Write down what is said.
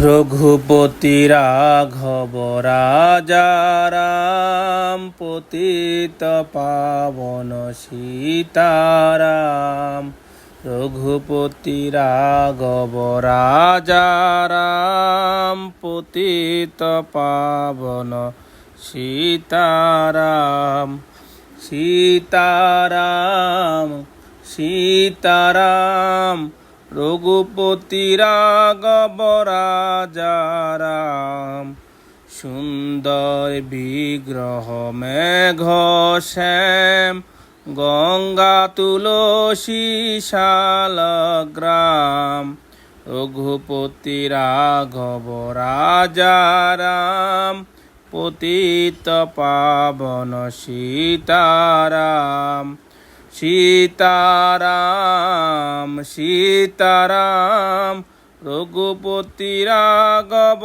রঘুপতি রাঘব রাজারাম পতিত পাবন সীতারাম। রঘুপতি রাঘব রাজারাম পতিত পাবন সীতারাম। সীতারাম সীতারাম রঘুপতি রাঘব রাজারাম, সুন্দর বিগ্রহ মেঘ শ্যাম, গঙ্গা তুলসী শালগ্রাম, রঘুপতি রাঘব রাজারাম, পতিত পাবন সীতারাম সীতারাম। সীতারাম রঘুপতি রাঘব।